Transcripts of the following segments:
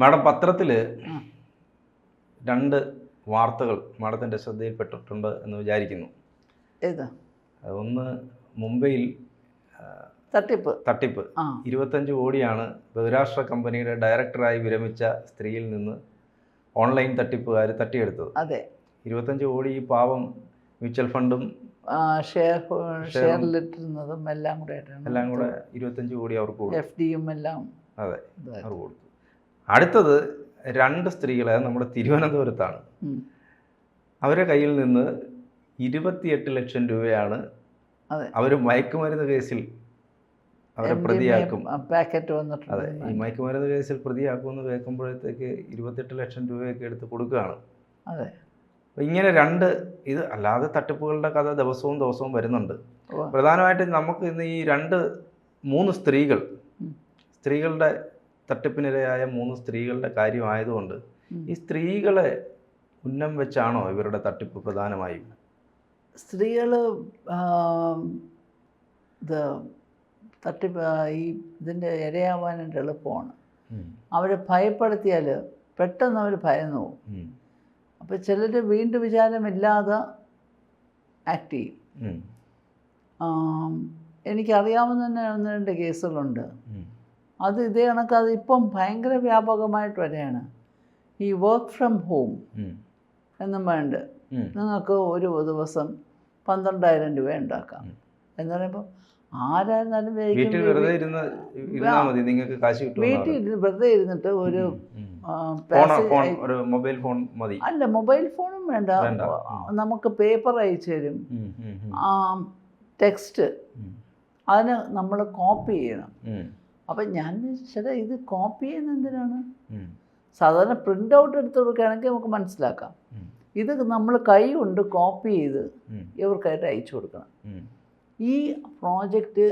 Madam പത്രത്തിൽ രണ്ട് വാർത്തകൾ മാഡത്തിന്റെ ശ്രദ്ധയിൽപ്പെട്ടിട്ടുണ്ട് എന്ന് വിചാരിക്കുന്നു. ഏതാ? ഒന്ന് മുംബൈയിൽ തട്ടിപ്പ്. തട്ടിപ്പ്. ഇരുപത്തഞ്ച് കോടിയാണ് ബഹുരാഷ്ട്ര കമ്പനിയുടെ ഡയറക്ടറായി വിരമിച്ച സ്ത്രീയിൽ നിന്ന് ഓൺലൈൻ തട്ടിപ്പുകാർ തട്ടിയെടുത്തത്. അതെ. ഇരുപത്തഞ്ച് കോടി ഈ പാവം മ്യൂച്വൽ ഫണ്ടും ഷെയർ ഷെയറിലിട്ടിരുന്നതും എല്ലാം കൂടെ എല്ലാം കൂടെ ഇരുപത്തഞ്ച് കോടി അവർക്ക് എഫ് ഡിയും എല്ലാം അതെ അവർ കൊടുത്തു. അടുത്തത് രണ്ട് സ്ത്രീകളെ നമ്മുടെ തിരുവനന്തപുരത്താണ്. അവരുടെ കയ്യിൽ നിന്ന് ഇരുപത്തിയെട്ട് ലക്ഷം രൂപയാണ് അതെ. അവർ മയക്കുമരുന്ന് കേസിൽ അവരെ പ്രതിയാക്കും. പാക്കറ്റ് അതെ വന്നിട്ടുണ്ട് ഈ മയക്കുമരുന്ന് കേസിൽ പ്രതിയാക്കുമെന്ന് കേൾക്കുമ്പോഴത്തേക്ക് ഇരുപത്തെട്ട് ലക്ഷം രൂപയൊക്കെ എടുത്ത് കൊടുക്കുകയാണ്. അതെ. അപ്പം ഇങ്ങനെ രണ്ട് ഇത് അല്ലാതെ തട്ടിപ്പുകളുടെ കഥ ദിവസവും ദിവസവും വരുന്നുണ്ട്. പ്രധാനമായിട്ടും നമുക്ക് ഇന്ന് ഈ രണ്ട് മൂന്ന് സ്ത്രീകൾ സ്ത്രീകളുടെ തട്ടിപ്പിനിരയായ മൂന്ന് സ്ത്രീകളുടെ കാര്യമായതുകൊണ്ട്. ഈ സ്ത്രീകളെ ഉന്നം വെച്ചാണോ ഇവരുടെ തട്ടിപ്പ് പ്രധാനമായും? സ്ത്രീകൾ ഇത് തട്ടിപ്പ് ഈ ഇതിന്റെ ഇരയാവാനായിട്ട് എളുപ്പമാണ്. അവരെ ഭയപ്പെടുത്തിയാൽ പെട്ടെന്ന് അവർ ഭയന്നു പോകും. അപ്പോൾ ചിലർ വീണ്ടും വിചാരമില്ലാതെ ആക്ട് ചെയ്യും. എനിക്കറിയാവുന്ന തന്നെ ഒന്ന് രണ്ട് കേസുകളുണ്ട്. അത് ഇതേ കണക്ക് അത് ഇപ്പം ഭയങ്കര വ്യാപകമായിട്ട് വരെയാണ് ഈ വർക്ക് ഫ്രം ഹോം. എന്നും വേണ്ട. നിങ്ങൾക്ക് ഒരു ദിവസം പന്ത്രണ്ടായിരം രൂപ ഉണ്ടാക്കാം. എന്ന് പറയുമ്പോൾ ആരായിരുന്നാലും വീട്ടിൽ വെറുതെ വെറുതെ ഇരുന്നിട്ട് ഒരു മൊബൈൽ ഫോൺ മതി. അല്ല മൊബൈൽ ഫോണും വേണ്ട. നമുക്ക് പേപ്പർ അയച്ചു തരും. ടെക്സ്റ്റ്. അതിന് നമ്മൾ കോപ്പി ചെയ്യണം. അപ്പം ഞാൻ ചേട്ടാ ഇത് കോപ്പി ചെയ്യുന്ന എന്തിനാണ് സാധാരണ പ്രിന്റ് ഔട്ട് എടുത്ത് കൊടുക്കുകയാണെങ്കിൽ നമുക്ക് മനസ്സിലാക്കാം. ഇത് നമ്മൾ കൈ കൊണ്ട് കോപ്പി ചെയ്ത്. ഇവർക്കായിട്ട് അയച്ചു കൊടുക്കണം. ഈ പ്രോജക്റ്റ്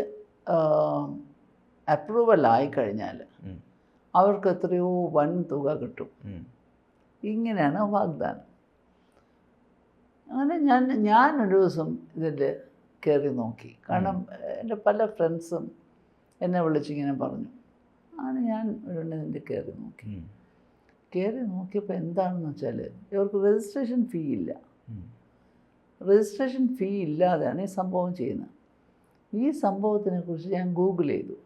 അപ്രൂവൽ ആയിക്കഴിഞ്ഞാൽ കഴിഞ്ഞാൽ അവർക്ക് എത്രയോ വൻ തുക കിട്ടും. ഇങ്ങനെയാണ് വാഗ്ദാനം. അങ്ങനെ ഞാൻ ഞാൻ ഒരു ദിവസം ഇതിൽ കയറി നോക്കി. കാരണം എന്റെ പല ഫ്രണ്ട്സും എന്നെ വിളിച്ചിങ്ങനെ പറഞ്ഞു. അങ്ങനെ ഞാൻ ഒരു ഇതിന്റെ കയറി നോക്കി. കയറി നോക്കിയപ്പോൾ എന്താണെന്ന് വെച്ചാൽ ഇവർക്ക് രജിസ്ട്രേഷൻ ഫീ ഇല്ല. രജിസ്ട്രേഷൻ ഫീ ഇല്ലാതെയാണ് ഈ സംഭവം ചെയ്യുന്നത്. ഈ സംഭവത്തിനെ കുറിച്ച് ഞാൻ ഗൂഗിൾ ചെയ്തു.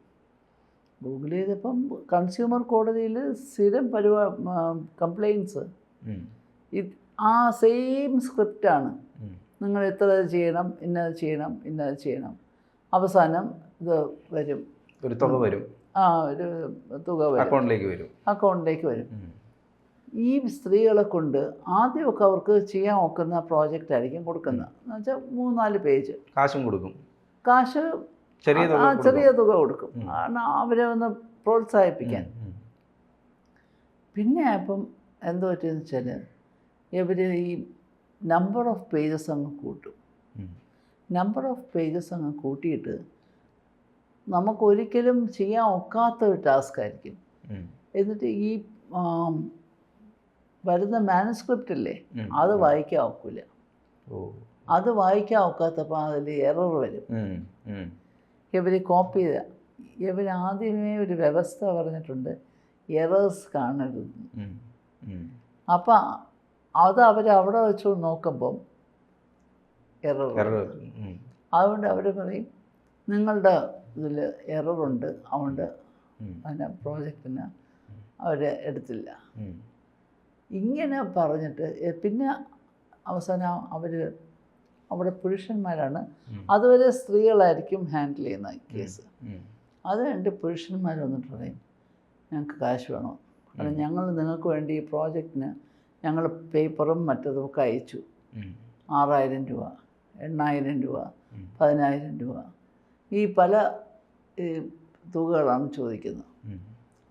ഗൂഗിൾ ചെയ്തപ്പം കൺസ്യൂമർ കോടതിയിൽ സ്ഥിരം പരിപാ കംപ്ലയിൻസ് ആ സെയിം സ്ക്രിപ്റ്റാണ്. നിങ്ങൾ ഇത്ര ചെയ്യണം ഇന്നത് ചെയ്യണം ഇന്നത് ചെയ്യണം. അവസാനം ഇത് വരും. ഒരു തുക വരും. ആ ഒരു തുക വരും. അക്കൗണ്ടിലേക്ക് വരും. അക്കൗണ്ടിലേക്ക് വരും. ഈ സ്ത്രീകളെ കൊണ്ട് ആദ്യമൊക്കെ അവർക്ക് ചെയ്യാൻ ഒക്കുന്ന പ്രോജക്റ്റ് ആയിരിക്കും കൊടുക്കുന്നത്. എന്ന് വെച്ചാൽ മൂന്നാൽ പേജ്. കാശും കൊടുക്കും. കാശ് ചെറിയ ആ. ചെറിയ തുക കൊടുക്കും. കാരണം അവരെ ഒന്ന് പ്രോത്സാഹിപ്പിക്കാൻ. പിന്നെ അപ്പം എന്തു പറ്റിയെന്ന് വെച്ചാൽ ഇവർ ഈ നമ്പർ ഓഫ് പേജസ് അങ്ങ് കൂട്ടും. നമ്പർ ഓഫ് പേജസ് അങ്ങ് കൂട്ടിയിട്ട് നമുക്കൊരിക്കലും ചെയ്യാൻ ഒക്കാത്ത ഒരു ടാസ്ക് ആയിരിക്കും എന്നിട്ട് ഈ വരുന്ന മാനുസ്ക്രിപ്റ്റ് അല്ലേ അത് വായിക്കാൻ ഒക്കില്ല അത് വായിക്കാൻ ഒക്കാത്തപ്പോൾ അതിൽ എറർ വരും. ഇവർ കോപ്പി ചെയ്ത ഇവർ ആദ്യമേ ഒരു വ്യവസ്ഥ പറഞ്ഞിട്ടുണ്ട് എറേഴ്സ് കാണരുത്. അപ്പം അത് അവർ അവിടെ വെച്ച് നോക്കുമ്പം എറർ. അതുകൊണ്ട് അവർ പറയും നിങ്ങളുടെ ഇതിൽ എററുണ്ട് അതുകൊണ്ട്. അതിനെ പ്രോജക്റ്റിന് അവർ എടുത്തില്ല ഇങ്ങനെ പറഞ്ഞിട്ട് പിന്നെ അവസാനം അവർ അവിടെ പുരുഷന്മാരാണ്. അതുവരെ സ്ത്രീകളായിരിക്കും ഹാൻഡിൽ ചെയ്യുന്ന കേസ്. അത് രണ്ട് പുരുഷന്മാർ വന്നിട്ട് പറയും ഞങ്ങൾക്ക് കാശ് വേണം കാരണം ഞങ്ങൾ നിങ്ങൾക്ക് വേണ്ടി ഈ പ്രോജക്റ്റിന് ഞങ്ങൾ പേപ്പറും മറ്റതും ഒക്കെ അയച്ചു. ആറായിരം രൂപ എണ്ണായിരം രൂപ. പതിനായിരം രൂപ ഈ പല ഈ തുകകളാണ് ചോദിക്കുന്നത്.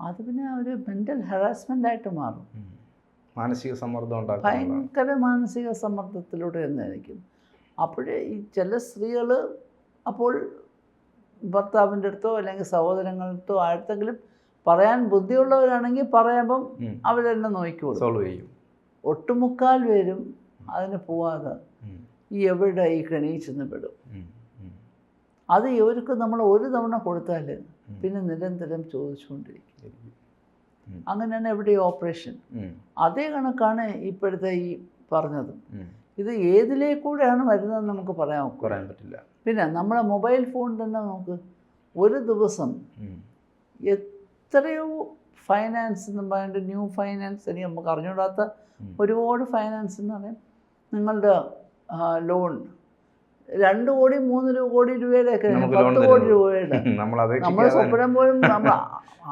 അത് പിന്നെ ഒരു മെന്റൽ ഹറാസ്മെന്റ് ആയിട്ട് മാറും. മാനസിക സമ്മർദ്ദം ഭയങ്കര മാനസിക സമ്മർദ്ദത്തിലൂടെ എന്നായിരിക്കും. അപ്പോഴേ ഈ ചില സ്ത്രീകൾ അപ്പോൾ ഭർത്താവിന്റെ അടുത്തോ അല്ലെങ്കിൽ സഹോദരങ്ങളുടെ അടുത്തോ ആർക്കെങ്കിലും പറയാൻ ബുദ്ധിയുള്ളവരാണെങ്കിൽ പറയുമ്പം. അവരെന്നെ നോക്കിക്കോളും. സോൾവ് ചെയ്യും. ഒട്ടുമുക്കാൽ പേരും അതിന് പോവാതെ ഈ എവിടെ ഈ കെണിയിൽ ചെന്ന് പെടും. അത് ഇവർക്ക് നമ്മൾ ഒരു തവണ കൊടുത്താൽ പിന്നെ നിരന്തരം ചോദിച്ചുകൊണ്ടിരിക്കും. അങ്ങനെ അങ്ങനെയാണ് എവിടെ ഓപ്പറേഷൻ. അതേ കണക്കാണ് ഇപ്പോഴത്തെ ഈ പറഞ്ഞത്. ഇത് ഏതിലേക്കൂടെയാണ് വരുന്നതെന്ന് നമുക്ക് പറയാൻ പറയാൻ പറ്റില്ല. പിന്നെ നമ്മുടെ മൊബൈൽ ഫോൺ തന്നെ നമുക്ക് ഒരു ദിവസം എത്രയോ ഫൈനാൻസ് എന്ന് പറഞ്ഞിട്ട് ന്യൂ ഫൈനാൻസ് എനിക്ക് നമുക്ക് അറിഞ്ഞുകൂടാത്ത ഒരുപാട് ഫൈനാൻസ് എന്ന് പറയാം. നിങ്ങളുടെ ലോൺ രണ്ട് കോടി മൂന്ന് രൂപ കോടി രൂപയുടെ ഒക്കെ പത്ത് കോടി. രൂപയുടെ. നമ്മൾ സ്വപ്നം പോലും നമ്മൾ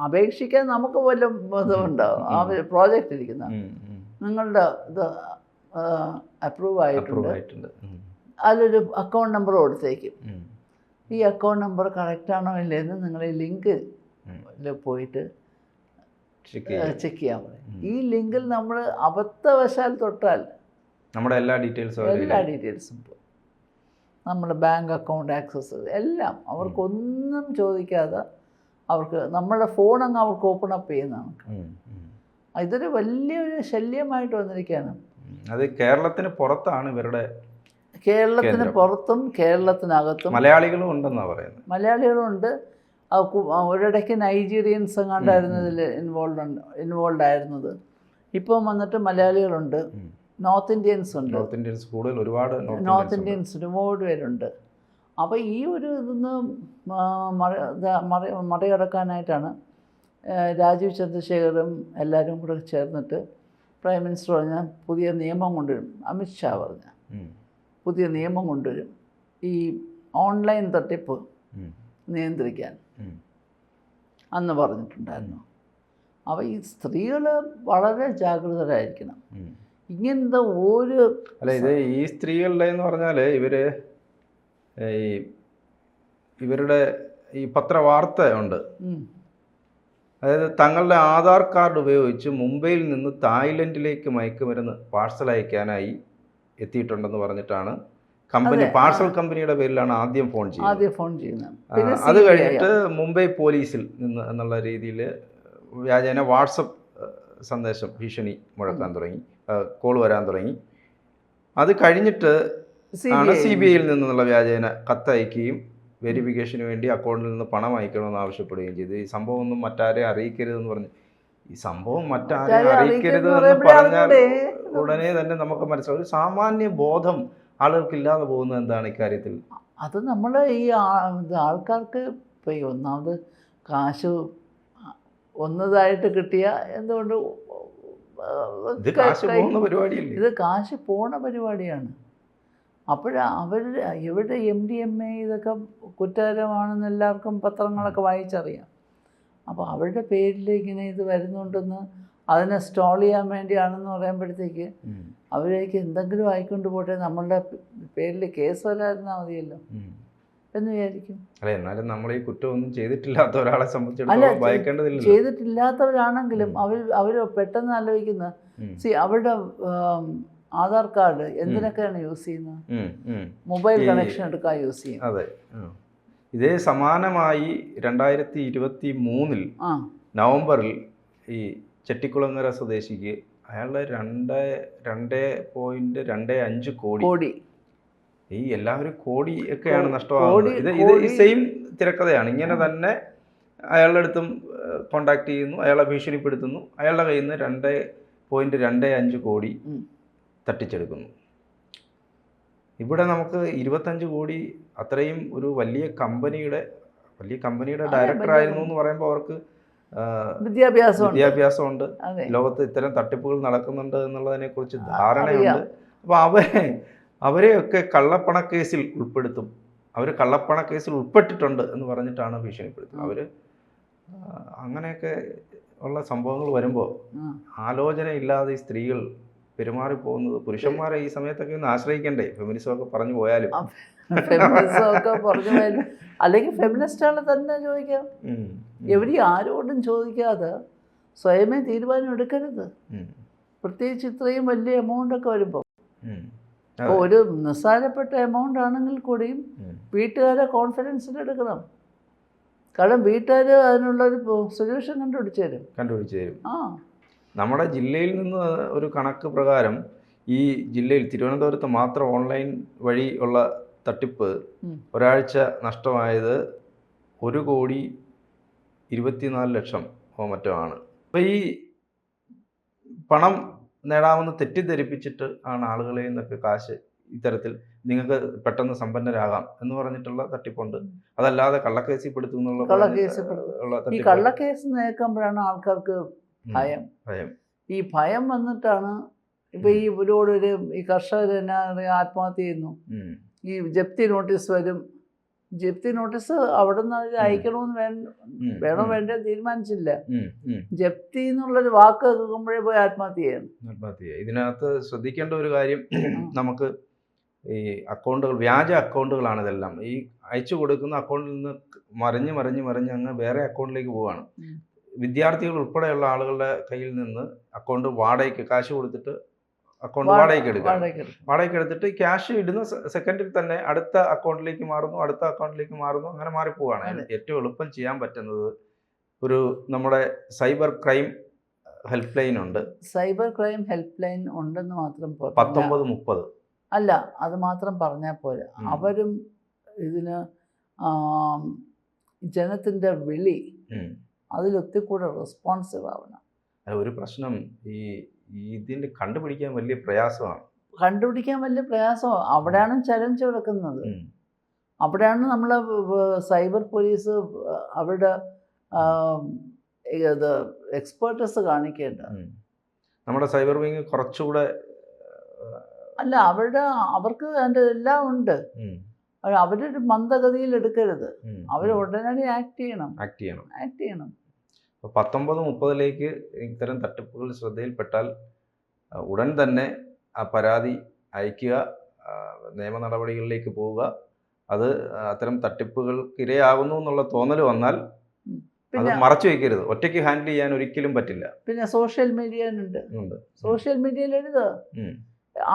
അപേക്ഷിക്കാൻ നമുക്ക് വല്ല ഇതുണ്ടാവും ആ പ്രോജക്റ്റ് ഇരിക്കുന്ന. നിങ്ങളുടെ ഇത് അപ്രൂവ് ആയിട്ടുണ്ട്. അതിലൊരു അക്കൗണ്ട് നമ്പർ കൊടുത്തേക്കും. ഈ അക്കൗണ്ട് നമ്പർ കറക്റ്റ് ആണോ ഇല്ലയെന്ന് നിങ്ങൾ ഈ ലിങ്ക് പോയിട്ട് ചെക്ക് ചെയ്യാം. ചെയ്യാൻ പറയും. ഈ ലിങ്കിൽ നമ്മൾ അബദ്ധവശാൽ തൊട്ടാൽ നമ്മുടെ എല്ലാ ഡീറ്റെയിൽസും എല്ലാ ഡീറ്റെയിൽസും പോകും നമ്മുടെ ബാങ്ക് അക്കൗണ്ട് ആക്സസ് എല്ലാം അവർക്കൊന്നും ചോദിക്കാതെ അവർക്ക് നമ്മുടെ ഫോൺ അങ്ങ് അവർക്ക് ഓപ്പൺ അപ്പ് ചെയ്യുന്നതാണ് ഇതൊരു വലിയൊരു ശല്യമായിട്ട് വന്നിരിക്കുകയാണ്. അത് കേരളത്തിന് പുറത്താണ് ഇവരുടെ കേരളത്തിന് പുറത്തും കേരളത്തിനകത്തും മലയാളികളും ഉണ്ടെന്നാ പറയുന്നത്. മലയാളികളുണ്ട് ഒരിടയ്ക്ക് നൈജീരിയൻസ് എങ്ങാണ്ടായിരുന്നു ഇതിൽ ഇൻവോൾവ് ഇൻവോൾവ് ആയിരുന്നത്. ഇപ്പം വന്നിട്ട് മലയാളികളുണ്ട്. നോർത്ത് ഇന്ത്യൻസ് ഉണ്ട്. നോർത്ത് ഇന്ത്യൻസ് കൂടുതൽ ഒരുപാട് നോർത്ത് ഇന്ത്യൻസ് ഒരുപാട് പേരുണ്ട്. അപ്പോൾ ഈ ഒരു ഇതൊന്ന് മറി മറികടക്കാനായിട്ടാണ് രാജീവ് ചന്ദ്രശേഖറും എല്ലാവരും കൂടെ ചേർന്നിട്ട് പ്രൈം മിനിസ്റ്റർ പറഞ്ഞ പുതിയ നിയമം കൊണ്ടുവരും. അമിത്ഷാ പറഞ്ഞ പുതിയ നിയമം കൊണ്ടുവരും. ഈ ഓൺലൈൻ തട്ടിപ്പ്. നിയന്ത്രിക്കാൻ. അന്ന് പറഞ്ഞിട്ടുണ്ടായിരുന്നു. അപ്പോൾ ഈ സ്ത്രീകൾ വളരെ ജാഗ്രതരായിരിക്കണം. ഇങ്ങനത്തെ ഒരു അല്ല ഇത് ഈ സ്ത്രീകളുടെ എന്ന് പറഞ്ഞാൽ ഇവർ ഈ ഇവരുടെ ഈ പത്രവാർത്ത ഉണ്ട്. അതായത് തങ്ങളുടെ ആധാർ കാർഡ് ഉപയോഗിച്ച് മുംബൈയിൽ നിന്ന് തായ്ലൻഡിലേക്ക് മയക്കുമരുന്ന് പാഴ്സൽ അയക്കാനായി എത്തിയിട്ടുണ്ടെന്ന് പറഞ്ഞിട്ടാണ് കമ്പനി പാഴ്സൽ കമ്പനിയുടെ പേരിലാണ് ആദ്യം ഫോൺ ചെയ്യുന്നത്. ആദ്യം ഫോൺ ചെയ്യുന്നത്. അത്. കഴിഞ്ഞിട്ട് മുംബൈ പോലീസിൽ നിന്ന് എന്നുള്ള രീതിയിൽ വ്യാജേന വാട്സപ്പ് സന്ദേശം ഭീഷണി മുഴക്കാൻ തുടങ്ങി. കോൾ വരാൻ തുടങ്ങി. അത് കഴിഞ്ഞിട്ട് ആണ്. സി ബി ഐയിൽ നിന്നുള്ള വ്യാജേന കത്തയക്കുകയും വെരിഫിക്കേഷന് വേണ്ടി അക്കൗണ്ടിൽ നിന്ന് പണം അയക്കണമെന്ന് ആവശ്യപ്പെടുകയും ചെയ്തു. ഈ സംഭവം ഒന്നും മറ്റാരെ അറിയിക്കരുതെന്ന് പറഞ്ഞു. ഈ സംഭവം മറ്റാരെ അറിയിക്കരുത് എന്ന് പറഞ്ഞാൽ ഉടനെ തന്നെ നമുക്ക് മനസ്സിലാവും. സാമാന്യ ബോധം ആളുകൾക്ക് ഇല്ലാതെ പോകുന്നത് എന്താണ് ഇക്കാര്യത്തിൽ അത് നമ്മൾ ഈ ആൾക്കാർക്ക് ഇപ്പോൾ ഈ ഒന്നാമത് കാശ് ഒന്നതായിട്ട് കിട്ടിയ എന്തുകൊണ്ട് ഇത് കാശ് കൈ- പോകുന്ന പരിപാടിയല്ലേ? ഇത് കാശ് പോണ പരിപാടിയാണ്. അപ്പോൾ അവർ എവിടെ എം ഡി എം എ ഇതൊക്കെ കുറ്റകരമാണെന്ന് എല്ലാവർക്കും പത്രങ്ങളൊക്കെ വായിച്ചറിയാം. അപ്പോൾ അവരുടെ പേരിൽ ഇങ്ങനെ ഇത് വരുന്നുണ്ടെന്ന് അതിനെ സ്റ്റോൾ ചെയ്യാൻ വേണ്ടിയാണെന്ന് പറയുമ്പോഴത്തേക്ക് അവരേക്ക് എന്തെങ്കിലും ആയിക്കൊണ്ട് പോട്ടെ നമ്മളുടെ പേരിൽ കേസ് വരാതിരുന്നാൽ മതിയല്ലോ. എന്ന് വിചാരിക്കും. അല്ല എന്നാലും നമ്മൾ ഈ കുറ്റമൊന്നും ചെയ്തിട്ടില്ലാത്ത ഒരാളെ സംബന്ധിച്ചിടത്തോളം ഭയക്കേണ്ടതില്ലല്ലോ. ചെയ്തിട്ടില്ലാത്തവരാണെങ്കിലും അവർ അവർ പെട്ടെന്ന് ആലോചിക്കുന്ന. സി അവരുടെ ആധാർ കാർഡ് എന്തിനൊക്കെയാണ് യൂസ് ചെയ്യുന്നത്. മൊബൈൽ കണക്ഷൻ എടുക്കാൻ യൂസ് ചെയ്യും അതെ ഇതേ സമാനമായി രണ്ടായിരത്തി ഇരുപത്തി മൂന്നിൽ നവംബറിൽ ഈ ചെട്ടിക്കുളങ്ങര സ്വദേശിക്ക് അയാളുടെ രണ്ട് രണ്ട് പോയിന്റ് രണ്ട് അഞ്ച് കോടി കോടി. ഈ എല്ലാവരും കോടി ഒക്കെയാണ് നഷ്ടമാകുന്നത്. ഇത് ഈ സെയിം തിരക്കഥയാണ്. ഇങ്ങനെ തന്നെ അയാളുടെ അടുത്തും കോണ്ടാക്ട് ചെയ്യുന്നു. അയാളെ ഭീഷണിപ്പെടുത്തുന്നു. അയാളുടെ കയ്യിൽ നിന്ന് രണ്ട് പോയിന്റ് രണ്ട് അഞ്ച് കോടി തട്ടിച്ചെടുക്കുന്നു. ഇവിടെ നമുക്ക് ഇരുപത്തഞ്ച് കോടി അത്രയും ഒരു വലിയ കമ്പനിയുടെ വലിയ കമ്പനിയുടെ ഡയറക്ടർ ആയിരുന്നു എന്ന് പറയുമ്പോൾ അവർക്ക് വിദ്യാഭ്യാസം വിദ്യാഭ്യാസമുണ്ട്. ലോകത്ത് ഇത്തരം തട്ടിപ്പുകൾ നടക്കുന്നുണ്ട് എന്നുള്ളതിനെ കുറിച്ച് ധാരണയുണ്ട്. അപ്പൊ അപ്പോൾ അവരെ അവരെയൊക്കെ കള്ളപ്പണക്കേസിൽ ഉൾപ്പെടുത്തും. അവർ കള്ളപ്പണക്കേസിൽ ഉൾപ്പെട്ടിട്ടുണ്ട് എന്ന് പറഞ്ഞിട്ടാണ് ഭീഷണിപ്പെടുത്തുന്നത്. അവർ അങ്ങനെയൊക്കെ ഉള്ള സംഭവങ്ങൾ വരുമ്പോൾ ആലോചനയില്ലാതെ ഈ സ്ത്രീകൾ പെരുമാറി പോകുന്നത് പുരുഷന്മാരെ ഈ സമയത്തൊക്കെ ഒന്ന് ആശ്രയിക്കണ്ടേ? ഫെമിനിസം ഒക്കെ പറഞ്ഞു പോയാലും. അല്ലെങ്കിൽ ഫെമിനിസ്റ്റുകളെ തന്നെ ചോദിക്കാം. ഉം, ഉം, എവിടെ ആരോടും ചോദിക്കാതെ സ്വയമേ തീരുമാനം എടുക്കരുത്. പ്രത്യേകിച്ച് ഇത്രയും വലിയ എമൗണ്ട് ഒക്കെ വരുമ്പോൾ ഉം. ഇപ്പോൾ ഒരു നിസ്സാരപ്പെട്ട എമൗണ്ട് ആണെങ്കിൽ കൂടിയും. വീട്ടുകാരെ കോൺഫിഡൻസിൽ എടുക്കണം കാരണം വീട്ടുകാർ അതിനുള്ളൊരു സൊല്യൂഷൻ കണ്ടുപിടിച്ചു തരും കണ്ടുപിടിച്ച് തരും ആ നമ്മുടെ ജില്ലയിൽ നിന്ന് ഒരു കണക്ക് പ്രകാരം ഈ ജില്ലയിൽ തിരുവനന്തപുരത്ത് മാത്രം ഓൺലൈൻ വഴി ഉള്ള തട്ടിപ്പ്. ഒരാഴ്ച നഷ്ടമായത് ഒരു കോടി ഇരുപത്തിനാല് ലക്ഷം മറ്റോ ആണ് അപ്പോൾ ഈ പണം നേടാമെന്ന് തെറ്റിദ്ധരിപ്പിച്ചിട്ട് ആണ് ആളുകളിൽ നിന്നൊക്കെ കാശ് ഇത്തരത്തിൽ നിങ്ങൾക്ക് പെട്ടെന്ന് സമ്പന്നരാകാം എന്ന് പറഞ്ഞിട്ടുള്ള തട്ടിപ്പുണ്ട്. അതല്ലാതെ കള്ളക്കേസിൽ പെടുത്തും എന്നുള്ള കള്ളക്കേസിൽ പെടുത്തും. ഉള്ള ഈ കള്ളക്കേസ് നേക്കുമ്പോഴാണ് ആൾക്കാർക്ക് ഭയം. ഭയം. ഈ ഭയം വന്നിട്ടാണ് ഇപ്പൊ ഈ ഒരുപാട് ഒരു ഈ കർഷകർ തന്നെ ആത്മഹത്യ ചെയ്യുന്നു. ഈ ജപ്തി നോട്ടീസ് വരും. ജപ്തി നോട്ടീസ് അവിടെ നിന്ന് അയക്കണമെന്ന് വേണോ വേണ്ട തീരുമാനിച്ചില്ല. ജപ്തി എന്നുള്ളൊരു വാക്ക് കേൾക്കുമ്പോഴേ പോയി ആത്മഹത്യ ചെയ്യണം. ആത്മഹത്യ ഇതിനകത്ത് ശ്രദ്ധിക്കേണ്ട ഒരു കാര്യം നമുക്ക് ഈ അക്കൗണ്ടുകൾ വ്യാജ അക്കൗണ്ടുകളാണ് ഇതെല്ലാം. ഈ അയച്ചു കൊടുക്കുന്ന അക്കൗണ്ടിൽ നിന്ന് മറിഞ്ഞ് മറിഞ്ഞ് മറിഞ്ഞ് അങ്ങ് വേറെ അക്കൗണ്ടിലേക്ക് പോവാണ്. വിദ്യാർത്ഥികൾ ഉൾപ്പെടെയുള്ള ആളുകളുടെ കയ്യിൽ നിന്ന് അക്കൗണ്ട് വാടകയ്ക്ക് കാശ് കൊടുത്തിട്ട് അക്കൗണ്ട് വാട- വാടകയ്ക്ക് എടുക്കുക. വാടകയ്ക്ക് എടുത്തിട്ട് ക്യാഷ് ഇടുന്ന സെക്കൻഡിൽ തന്നെ അടുത്ത അക്കൗണ്ടിലേക്ക് മാറുന്നു അടുത്ത അക്കൗണ്ടിലേക്ക് മാറുന്നു അങ്ങനെ മാറിപ്പോവാണ്. ഏറ്റവും എളുപ്പം ചെയ്യാൻ പറ്റുന്നത് ഒരു നമ്മുടെ സൈബർ ക്രൈം ഹെൽപ്പ് ലൈൻ ഉണ്ട്. സൈബർ ക്രൈം ഹെൽപ്പ് ലൈൻ ഉണ്ടെന്ന് മാത്രം. പത്തൊമ്പത് മുപ്പത്. അല്ല അത് മാത്രം പറഞ്ഞാൽ പോലെ. അവരും ഇതിന് ജനത്തിന്റെ വിളി അതിലൊത്തിരി അതിലൊത്തിക്കൂടെ റെസ്പോൺസീവ് ആവണം. ഒരു പ്രശ്നം ഈ ഇതിന്റെ കണ്ടുപിടിക്കാൻ വലിയ പ്രയാസമാണ്. കണ്ടുപിടിക്കാൻ വലിയ പ്രയാസമാണ് അവിടെയാണ് ചലഞ്ച് കിടക്കുന്നത്. അവിടെയാണ് നമ്മൾ സൈബർ പോലീസ് അവരുടെ ഇത് എക്സ്പേർട്ടസ് കാണിക്കേണ്ടത്. നമ്മുടെ സൈബർ വിങ് കുറച്ചുകൂടെ അല്ല അവരുടെ അവർക്ക് അതിന്റെ എല്ലാം ഉണ്ട്. അവരൊരു മന്ദഗതിയിൽ എടുക്കരുത്. അവർ ഉടനടി ആക്ട് ചെയ്യണം. ആക്ട് ചെയ്യണം. ആക്ട് ചെയ്യണം. അപ്പോൾ പത്തൊമ്പത് മുപ്പതിലേക്ക് ഇത്തരം തട്ടിപ്പുകൾ ശ്രദ്ധയിൽപ്പെട്ടാൽ ഉടൻ തന്നെ ആ പരാതി അയക്കുക നിയമ നടപടികളിലേക്ക് പോവുക. അത് അത്തരം തട്ടിപ്പുകൾക്ക് ഇരയാകുന്നു എന്നുള്ള തോന്നൽ വന്നാൽ അത് മറച്ചു വയ്ക്കരുത് ഒറ്റയ്ക്ക് ഹാൻഡിൽ ചെയ്യാൻ ഒരിക്കലും പറ്റില്ല. പിന്നെ സോഷ്യൽ മീഡിയ ഉണ്ട്. സോഷ്യൽ മീഡിയയിൽ എഴുതുക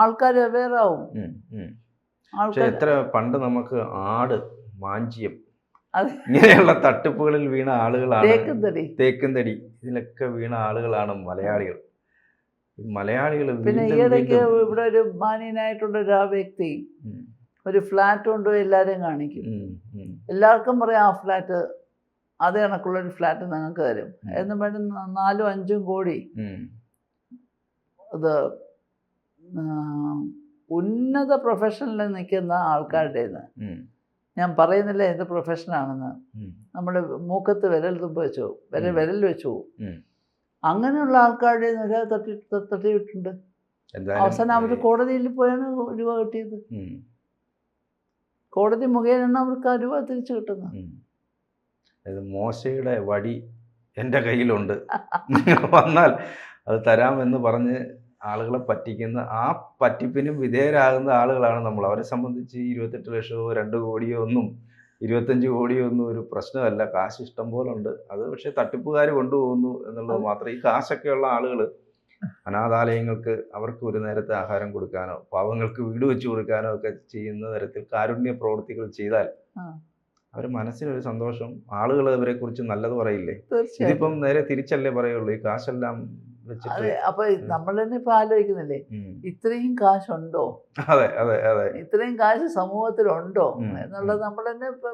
ആൾക്കാർ അവെയർ ആവും. പക്ഷെ എത്ര പണ്ട് നമുക്ക് ആട് മാഞ്ചിയം. ഇങ്ങനെയുള്ള തട്ടിപ്പുകളിൽ വീണ ആളുകളാണ് തേക്കുംതടി തേക്കുംതടി ഇതിലൊക്കെ വീണ ആളുകളാണ് മലയാളികൾ. മലയാളികൾ പിന്നെ ഈയിടയ്ക്ക് ഇവിടെ ഒരു മാന്യനായിട്ടുള്ള ഒരു ആ വ്യക്തി ഒരു ഫ്ലാറ്റ് കൊണ്ടുപോയി എല്ലാവരെയും കാണിക്കും. എല്ലാവർക്കും പറയാം ആ ഫ്ലാറ്റ് അതേ കണക്കുള്ളൊരു ഫ്ലാറ്റ് നിങ്ങൾക്ക് തരും. എന്ന് പറഞ്ഞ് നാലും അഞ്ചും കോടി. അത് ഇത് ഉന്നത പ്രൊഫഷനിൽ നിൽക്കുന്ന ആൾക്കാരുടെ ഞാൻ പറയുന്നില്ല എന്ത് പ്രൊഫഷനാണെന്ന് നമ്മൾ മൂക്കത്ത് വിരൽ തുമ്പ് വെച്ചു. പോകും വിരൽ വിരൽ വെച്ചു. പോകും അങ്ങനെയുള്ള ആൾക്കാരുടെ നില തട്ടി തട്ടി തട്ടിയിട്ടുണ്ട് അവസാനം അവർ കോടതിയിൽ പോയാണ് രൂപ കിട്ടിയത്. കോടതി മുഖേനയാണ് അവർക്ക് ആ രൂപ തിരിച്ചു കിട്ടുന്നത്. മോശയുടെ വടി എന്റെ കയ്യിലുണ്ട്. വന്നാൽ അത് തരാമെന്ന് പറഞ്ഞ് ആളുകളെ പറ്റിക്കുന്ന ആ പറ്റിപ്പിനും വിധേയരാകുന്ന ആളുകളാണ് നമ്മൾ. അവരെ സംബന്ധിച്ച് ഇരുപത്തെട്ട് ലക്ഷമോ രണ്ട് കോടിയോ ഒന്നും ഇരുപത്തഞ്ച് കോടിയോ ഒന്നും ഒരു പ്രശ്നമല്ല. കാശ് ഇഷ്ടം പോലെ ഉണ്ട്. അത് പക്ഷെ തട്ടിപ്പുകാർ കൊണ്ടുപോകുന്നു എന്നുള്ളത് മാത്രം. ഈ കാശൊക്കെയുള്ള ആളുകൾ അനാഥാലയങ്ങൾക്ക് അവർക്ക് ഒരു നേരത്തെ ആഹാരം കൊടുക്കാനോ പാവങ്ങൾക്ക് വീട് വെച്ചു കൊടുക്കാനോ ഒക്കെ ചെയ്യുന്ന തരത്തിൽ കാരുണ്യ പ്രവൃത്തികൾ ചെയ്താൽ. അവർ മനസ്സിനൊരു സന്തോഷം. ആളുകൾ അവരെ കുറിച്ച് നല്ലത് പറയില്ലേ? ഇതിപ്പം നേരെ തിരിച്ചല്ലേ പറയുള്ളൂ? ഈ കാശെല്ലാം വെച്ചിട്ട് അതെ അപ്പൊ നമ്മൾ തന്നെ ഇപ്പൊ ആലോചിക്കുന്നില്ലേ. ഇത്രയും കാശുണ്ടോ? അതെ അതെ അതെ. ഇത്രയും കാശ് സമൂഹത്തിലുണ്ടോ? ഉണ്ടോ എന്നുള്ളത് നമ്മൾ തന്നെ ഇപ്പൊ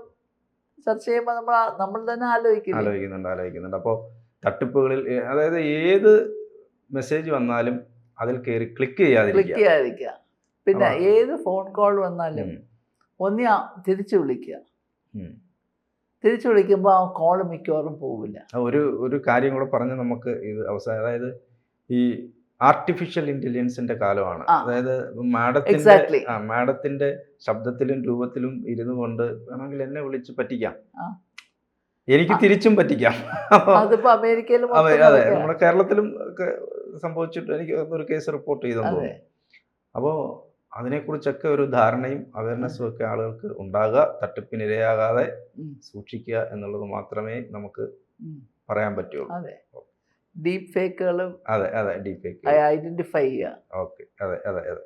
ചർച്ച ചെയ്യുമ്പോൾ നമ്മൾ നമ്മൾ തന്നെ ആലോചിക്കുന്നു ആലോചിക്കുന്നുണ്ട് ആലോചിക്കുന്നുണ്ട്. അപ്പോൾ തട്ടിപ്പുകളിൽ അതായത് ഏത് മെസ്സേജ് വന്നാലും അതിൽ കയറി ക്ലിക്ക് ക്ലിക്ക് ചെയ്യാതിരിക്കുക. പിന്നെ ഏത് ഫോൺ കോൾ വന്നാലും ഒന്നിയാ തിരിച്ചു വിളിക്കുക. തിരിച്ചു വിളിക്കുമ്പോൾ ആ കോൾ മിക്കവാറും പോവില്ല. ഒരു ഒരു കാര്യം കൂടെ പറഞ്ഞ് നമുക്ക് ഇത് അവസാനം അതായത് ഈ ആർട്ടിഫിഷ്യൽ ഇന്റലിജൻസിന്റെ കാലമാണ്. അതായത് മാഡത്തിന്റെ മാഡത്തിന്റെ ശബ്ദത്തിലും രൂപത്തിലും ഇരുന്നു കൊണ്ട് വേണമെങ്കിൽ എന്നെ വിളിച്ച് പറ്റിക്കാം. എനിക്ക്. തിരിച്ചും പറ്റിക്കാം. അതിപ്പോ അമേരിക്കയിലും അതെ അതെ. നമ്മുടെ കേരളത്തിലും ഒക്കെ സംഭവിച്ചിട്ട് എനിക്ക് ഒരു കേസ് റിപ്പോർട്ട് ചെയ്തു അപ്പോൾ അതിനെക്കുറിച്ചൊക്കെ ഒരു ധാരണയും അവയർനെസ്സും ഒക്കെ ആളുകൾക്ക് ഉണ്ടാകുക തട്ടിപ്പിനിരയാകാതെ. സൂക്ഷിക്കുക എന്നുള്ളത് മാത്രമേ നമുക്ക് പറയാൻ പറ്റുള്ളൂ. അതെ. ഡീപ് ഫേക്കുകളും അതെ അതെ ഡീപ് ഫേക്ക് ഐഡന്റിഫൈ ചെയ്യുക ഓക്കെ അതെ അതെ അതെ.